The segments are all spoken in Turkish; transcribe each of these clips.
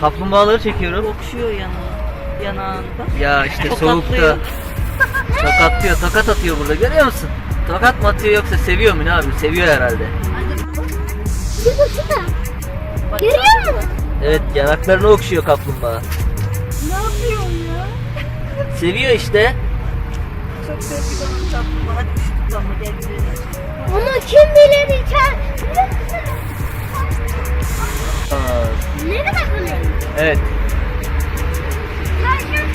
Kaplumbağaları çekiyorum. Okşuyor yanına. Yanağında. Ya işte soğukta. Tokatlıyor, tokat atıyor burada görüyor musun? Tokat mı atıyor yoksa seviyor mu ne abi? Seviyor herhalde. Bir baksana. Görüyor musun? Evet yanaklarını okşuyor kaplumbağa. Ne yapıyorsun ya? Seviyor işte. Çok onun tatlım. Hadi üşüttük ama gel gidelim. Ama kim bilir içer. Aa, Ne demek bunu? evet. Tavşan.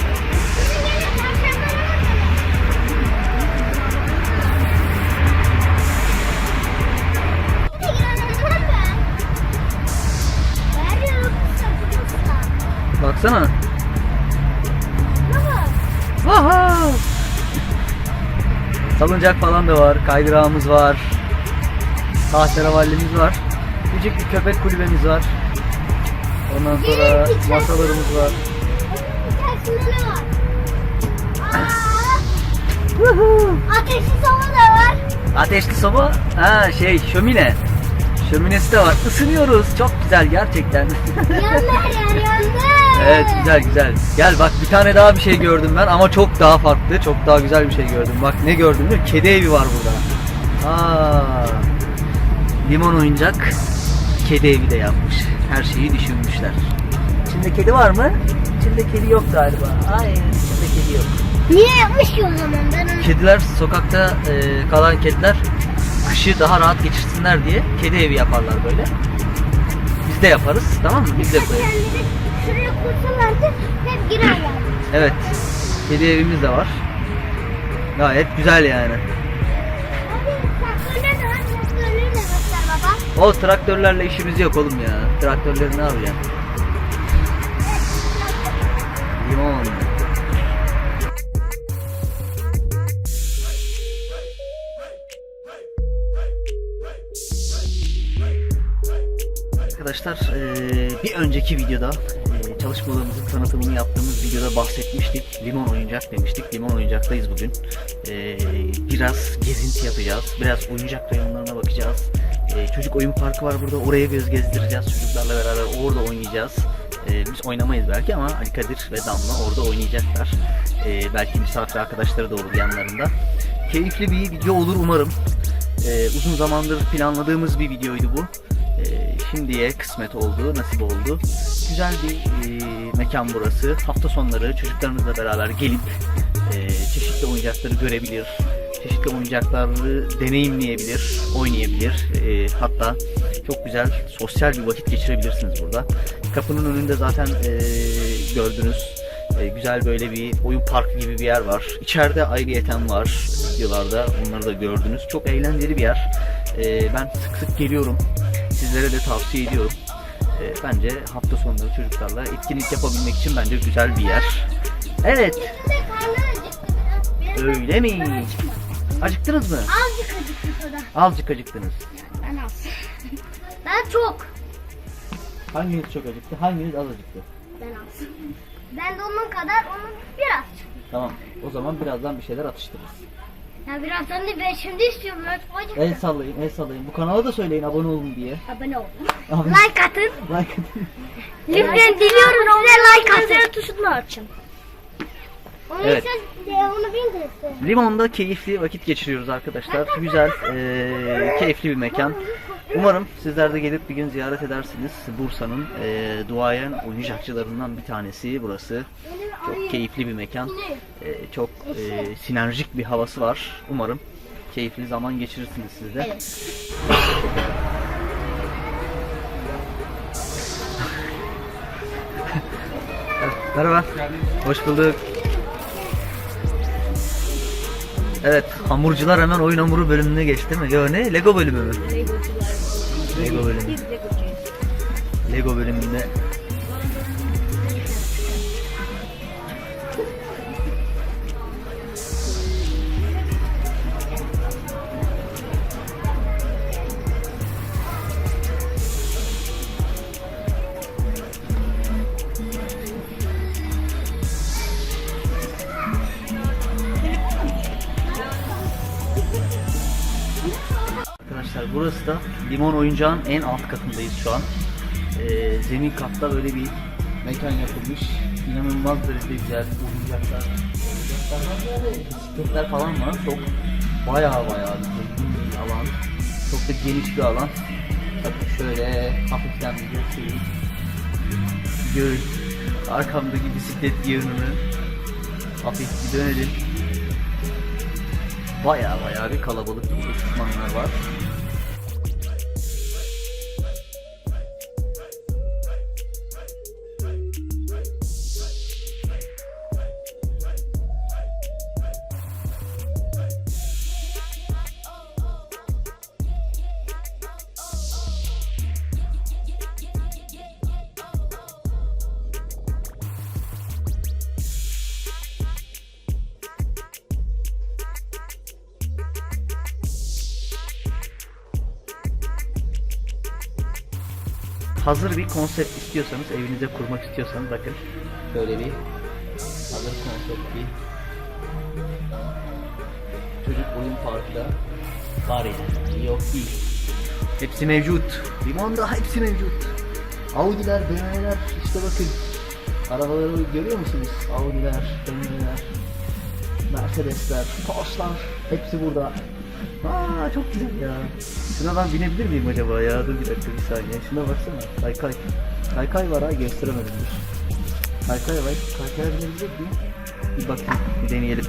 Sizin gene kısa. Baksana. Vaha! Salıncak falan da var. Kaydırağımız var. Tahteravallimiz var. Küçük bir köpek kulübemiz var. Ondan sonra masalarımız var. Ateşli soba da var. Ateşli soba. Ha şey şömine. Şöminesi de var. Isınıyoruz. Çok güzel gerçekten. Yandı her yer yandı. evet güzel güzel. Gel bak bir tane daha bir şey gördüm ben ama çok daha farklı. Çok daha güzel bir şey gördüm. Bak ne gördüm musun? Kedi evi var burada. Aa, limon oyuncak. Kedi evi de yapmış. Her şeyi düşünmüşler. İçinde kedi var mı? İçinde kedi yok galiba. Hayır. İçinde kedi yok. Niye yapmış ki o zaman ben onu? Kediler sokakta e, kalan kediler kışı daha rahat geçirsinler diye kedi evi yaparlar böyle. Biz de yaparız tamam mı? Biz de koyarız. Kendileri şuraya kursalardı hep girerlerdi. Evet. Kedi evimiz de var. Gayet güzel yani. O traktörlerle işimiz yok oğlum ya. Traktörleri ne yapacaksın? Limon. Arkadaşlar bir önceki videoda eee, çalışmalarımızın tanıtımını yaptığımız videoda bahsetmiştik. Limon oyuncak demiştik. Limon oyuncaktayız bugün. Biraz gezinti yapacağız. Biraz oyuncak reyonlarına bakacağız. Eee, çocuk oyun parkı var burada. Oraya göz gezdireceğiz. Çocuklarla beraber orada oynayacağız. Eee, biz oynamayız belki ama Ali Kadir ve Damla orada oynayacaklar. Eee, belki misafir arkadaşları da olur yanlarında. Keyifli bir video olur umarım. Eee, uzun zamandır planladığımız bir videoydu bu. Ee, şimdiye kısmet oldu, nasip oldu. Güzel bir e, mekan burası. Hafta sonları çocuklarımızla beraber gelip e, çeşitli oyuncakları görebilir, çeşitli oyuncakları deneyimleyebilir, oynayabilir. E, hatta çok güzel sosyal bir vakit geçirebilirsiniz burada. Kapının önünde zaten e, gördünüz. E, güzel böyle bir oyun parkı gibi bir yer var. İçeride ayrıyeten var videolarda. Onları da gördünüz. Çok eğlenceli bir yer. E, ben sık sık geliyorum. Sizlere de tavsiye ediyorum. E, bence hafta sonları çocuklarla etkinlik yapabilmek için bence güzel bir yer. Evet. Öyle mi? Acıktınız mı? Azıcık acıktı o da. Azıcık acıktınız. Ben az. Ben çok. Hanginiz çok acıktı? Hanginiz az acıktı? Ben az. Ben de onun kadar onun biraz. Tamam. O zaman birazdan bir şeyler atıştırırız. Ya birazdan da ben şimdi istiyorum. Ben çok acıktım. El sallayın, el sallayın. Bu kanala da söyleyin abone olun diye. Abone olun. Like atın. like atın. Lütfen diliyorum size like atın. Tuşunu açın. Onu Evet. Evet. Limon'da keyifli vakit geçiriyoruz arkadaşlar. Güzel, eee, keyifli bir mekan. Umarım sizler de gelip bir gün ziyaret edersiniz. Bursa'nın eee duayen oyuncakçılarından bir tanesi burası. Çok keyifli bir mekan. Eee, çok eee, sinerjik bir havası var. Umarım keyifli zaman geçirirsiniz siz de. Merhaba. Hoş bulduk. Hamurcular hemen oyun hamuru bölümüne geçti mi? Yo ne? Lego bölümü mü? Lego bölümü. Lego bölümünde. Burası da limon oyuncağın en alt katındayız şu an. Ee, zemin katta böyle bir mekan yapılmış. İnanılmaz derecede güzel oyuncaklar. Bisikletler falan var. Çok bayağı bayağı bir bir alan. Çok da geniş bir alan. Bakın şöyle hafiften bir göstereyim. Göğün arkamdaki bisiklet yığınını hafif bir dönelim. Baya baya bir kalabalık ekipmanlar var. Hazır bir konsept istiyorsanız, evinize kurmak istiyorsanız bakın böyle bir hazır konsept bir çocuk oyun parkı da var yani. Yok değil. Hepsi mevcut. Limonda hepsi mevcut. Audi'ler, BMW'ler işte bakın. Arabaları görüyor musunuz? Audi'ler, BMW'ler, Mercedes'ler, Porsche'lar hepsi burada. Aa çok güzel ya. Şuna ben binebilir miyim acaba ya? Dur bir dakika bir saniye. Şuna baksana. Kaykay. Kaykay var ha gösteremedim. Kaykay var. Kaykaya binebilecek miyim? Bir bakayım. Bir deneyelim.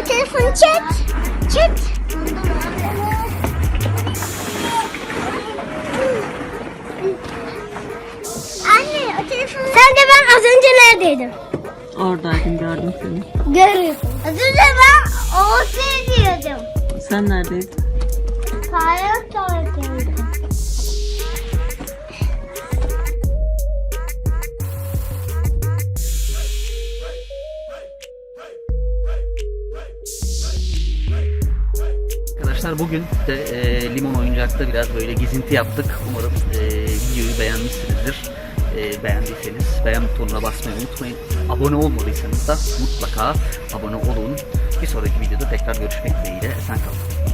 O telefonu çek. Çek. Anne o telefonu... Sen de ben az önce neredeydim? Oradaydım gördüm seni. Görüyorsun. Az önce ben o diyordum. Sen neredeydin? Fare tuvaletteydim. Arkadaşlar bugün de e, Limon Oyuncak'ta biraz böyle gezinti yaptık. Umarım e, videoyu beğenmişsinizdir. E, beğendiyseniz beğen butonuna basmayı unutmayın. Abone olmadıysanız da mutlaka abone olun. Bir sonraki videoda tekrar görüşmek dileğiyle. Esen kalın.